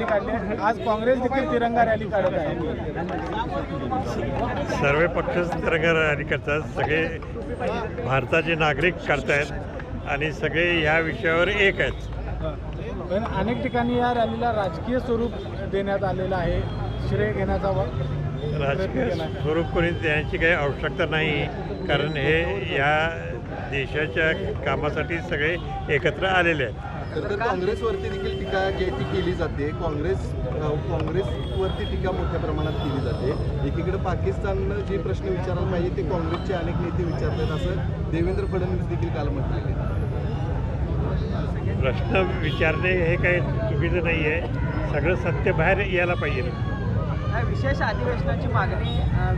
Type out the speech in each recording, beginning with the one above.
Rally काढली. आज काँग्रेस देखील तिरंगा रॅली काढत आहे. सर्व पक्ष तिरंगा रॅली करतात. सगळे भारताचे नागरिक करतायत आणि सगळे ह्या विषयावर एक आहेत. पण अनेक ठिकाणी या रॅलीला राजकीय स्वरूप देण्यात आलेलं आहे. श्रेय घेण्याचा राजकीय. स्वरूप कोणी देण्याची काही आवश्यकता नाही कारण हे या देशाच्या कामासाठी सगळे एकत्र आलेले आहेत. तर काँग्रेसवरती देखील टीका जी ती केली जाते. काँग्रेस काँग्रेसवरती टीका मोठ्या प्रमाणात केली जाते. एकीकडे पाकिस्ताननं जे प्रश्न विचारायला पाहिजे ते काँग्रेसचे अनेक नेते विचारतात असं देवेंद्र फडणवीस देखील काल म्हटलेले प्रश्न विचारणे हे काही चुकीचं नाही आहे सगळं सत्य बाहेर यायला पाहिजे. विशेष अधिवेशनाची मागणी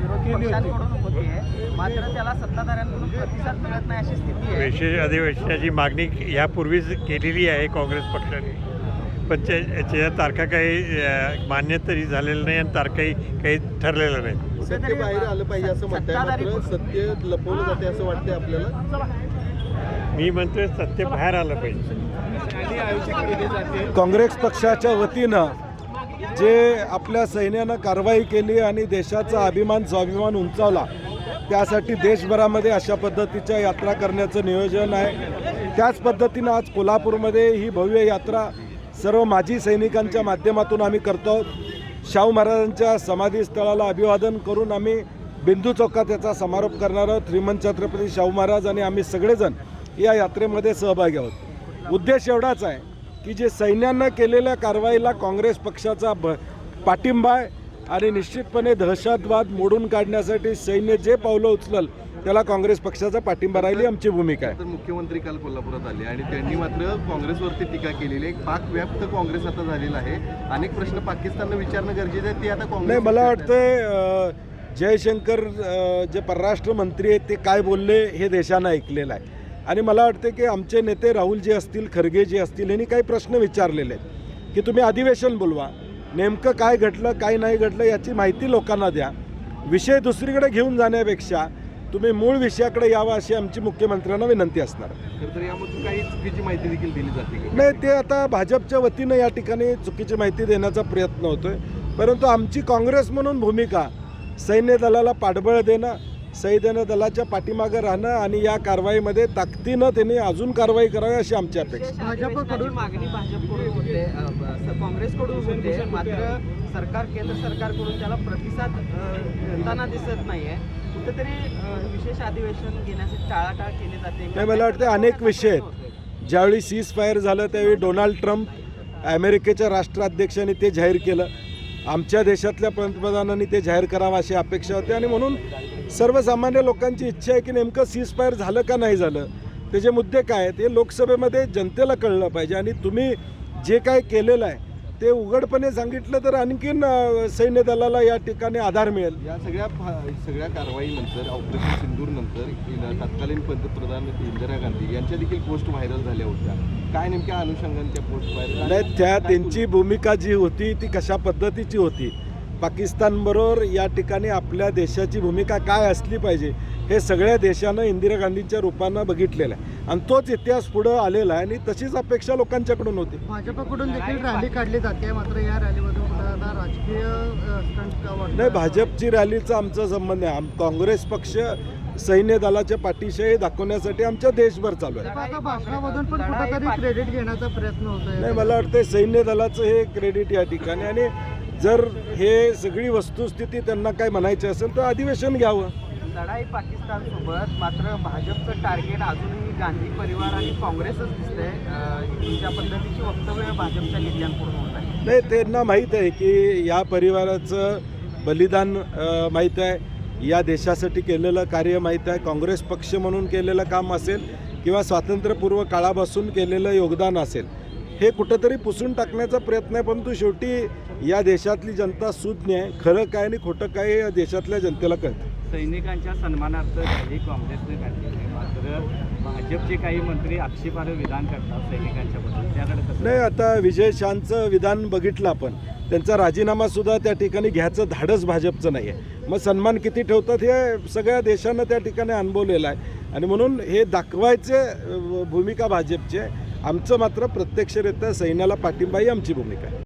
विरोधी होती. पक्षांकडून होती मात्र त्याला सत्ताधाऱ्यांकडून प्रतिसाद मिळत नाही अशी स्थिती आहे. विशेष अधिवेशनाची मागणी यापूर्वीच केलेली आहे काँग्रेस पक्षाने. पण त्या- त्याच्या तारखा काही मान्य तरी झालेलं नाही आणि तारखाही काही ठरलेलं नाही. सत्य बाहेर आलं पाहिजे असं मात्र सत्य लपवलं जाते असं वाटतंय आपल्याला. मी म्हणतोय सत्य बाहेर आलं पाहिजे. रॅली आयोजित केली जाते. काँग्रेस पक्षाच्या वतीनं जे आपल्या सैन्यानं कारवाई केली आणि देशाचा अभिमान स्वाभिमान उंचावला त्यासाठी देशभरामध्ये अशा पद्धतीच्या यात्रा करण्याचं नियोजन आहे. त्याच पद्धतीनं आज कोल्हापूरमध्ये ही भव्य यात्रा सर्व माजी सैनिकांच्या माध्यमातून आम्ही करतो आहोत. शाहू महाराजांच्या समाधीस्थळाला अभिवादन करून आम्ही बिंदू चौकात याचा समारोप करणार आहोत. श्रीमंत छत्रपती शाहू महाराज आणि आम्ही सगळेजण या यात्रेमध्ये सहभागी आहोत. उद्देश एवढाच आहे की जे सैन्यानं केलेल्या कारवाईला काँग्रेस पक्षाचा ब पाठिंबा आहे आणि निश्चितपणे दहशतवाद मोडून काढण्यासाठी सैन्य जे पावलं उचलल त्याला काँग्रेस पक्षाचा पाठिंबा राहिली आमची भूमिका आहे. तर मुख्यमंत्री काल कोल्हापुरात आले आणि त्यांनी मात्र काँग्रेसवरती टीका केलेली आहे. पाक व्याप्त काँग्रेस आता झालेला आहे. अनेक प्रश्न पाकिस्ताननं विचारणं गरजेचं आहे ते आता काँग्रेस नाही मला. वाटतं जयशंकर जे परराष्ट्र मंत्री आहेत ते काय बोलले हे देशानं ऐकलेलं आहे. आणि मला वाटतं की आमचे नेते राहुलजी असतील खरगे जी असतील यांनी काही प्रश्न विचारलेले आहेत. की तुम्ही अधिवेशन बोलवा. नेमकं काय घडलं काय नाही घडलं याची माहिती लोकांना द्या. विषय दुसरीकडे घेऊन जाण्यापेक्षा तुम्ही मूळ विषयाकडे यावं अशी आमची मुख्यमंत्र्यांना विनंती असणार. काही चुकीची माहिती देखील दिली जाते का? नाही ते आता भाजपच्या वतीनं या ठिकाणी चुकीची माहिती देण्याचा प्रयत्न होतोय. परंतु आमची काँग्रेस म्हणून भूमिका सैन्य दलाला पाठबळ देणं सैन्य दलाच्या पाठीमागं राहणं आणि या कारवाईमध्ये ताकदीनं त्यांनी अजून कारवाई करावी अशी आमची अपेक्षा अधिवेशनाची मागणी भाजपकडून होते. काँग्रेसकडून होते. मात्र सरकार केंद्र सरकारकडून त्याला प्रतिसाद दिसत नाहीये. कुठेतरी विशेष अधिवेशन घेण्यासाठी टाळाटाळ केली जाते. नाही मला वाटतं अनेक विषय आहेत. ज्यावेळी सीज फायर झालं त्यावेळी डोनाल्ड ट्रम्प अमेरिकेच्या राष्ट्राध्यक्षांनी ते जाहीर केलं. आमच्या देशातल्या पंतप्रधानांनी ते जाहीर करावं अशी अपेक्षा होती. आणि म्हणून सर्वसामान्य लोकांची इच्छा आहे की नेमकं सीज फायर झालं का नाही झालं? त्याचे मुद्दे काय आहेत हे लोकसभेमध्ये जनतेला कळलं पाहिजे. आणि तुम्ही जे काय केलेलं आहे ते उघडपणे सांगितलं तर आणखीन सैन्य दलाला या ठिकाणी आधार मिळेल. या सगळ्या सगळ्या कारवाईनंतर ऑपरेशन सिंदूर नंतर इन- तत्कालीन पंतप्रधान इंदिरा गांधी यांच्या देखील पोस्ट व्हायरल झाल्या होत्या. काय नेमक्या अनुषंगाने पोस्ट व्हायरल नाही त्या त्यांची भूमिका जी होती ती कशा पद्धतीची होती पाकिस्तानबरोबर या ठिकाणी आपल्या देशाची भूमिका काय असली पाहिजे हे सगळ्या देशानं इंदिरा गांधींच्या रूपानं बघितलेलं आहे. आणि तोच इतिहास पुढं आलेला आहे आणि तशीच अपेक्षा लोकांच्याकडून होती. भाजपकडून देखील रॅली काढली जाते मात्र या रॅलीमध्ये कुठला राजकीय? नाही भाजपची रॅलीचा आमचा संबंध आहे. आम काँग्रेस पक्ष सैन्य दलाच्या पाठीशी दाखवण्यासाठी आमच्या देशभर चालू आहे. नाही मला वाटतं सैन्य दलाचं हे क्रेडिट या ठिकाणी आणि जर हे सगळी वस्तुस्थिती त्यांना काय म्हणायची असेल तर अधिवेशन घ्यावं. लढाई पाकिस्तान सोबत मात्र भाजपचं टार्गेट अजूनही गांधी परिवार आणि काँग्रेसच दिसतंय. तुमच्या पद्धतीची वक्तव्य भाजपच्या नेत्यांकडून होत आहे. नाही त्यांना माहीत आहे की या परिवाराचं बलिदान माहीत आहे. या देशासाठी केलेलं कार्य माहीत आहे. काँग्रेस पक्ष म्हणून केलेलं काम असेल किंवा स्वातंत्र्यपूर्व काळापासून केलेलं योगदान असेल. हे कुठंतरी पुसून टाकण्याचा प्रयत्न आहे परंतु शेवटी या देशातली जनता सुज्ञ आहे. खरं काय आणि खोटं काय या देशातल्या जनतेला कळतं. सैनिकांच्या सन्मानार्थ रॅली काँग्रेसने काढली मात्र भाजपचे काही मंत्री आक्षेपार्ह विधान करतात सैनिकांच्या बद्दल त्याकडे नाही आता विजय शांतचं विधान बघितलं आपण. त्यांचा राजीनामा सुद्धा त्या ठिकाणी घ्यायचं धाडस भाजपचं नाही आहे मग सन्मान किती ठेवतात हे सगळ्या देशानं त्या ठिकाणी अनुभवलेलं आहे. आणि म्हणून हे दाखवायचे भूमिका भाजपची आहे. आमचं मात्र प्रत्यक्षरित्या सैन्याला पाठिंबाही आमची भूमिका आहे.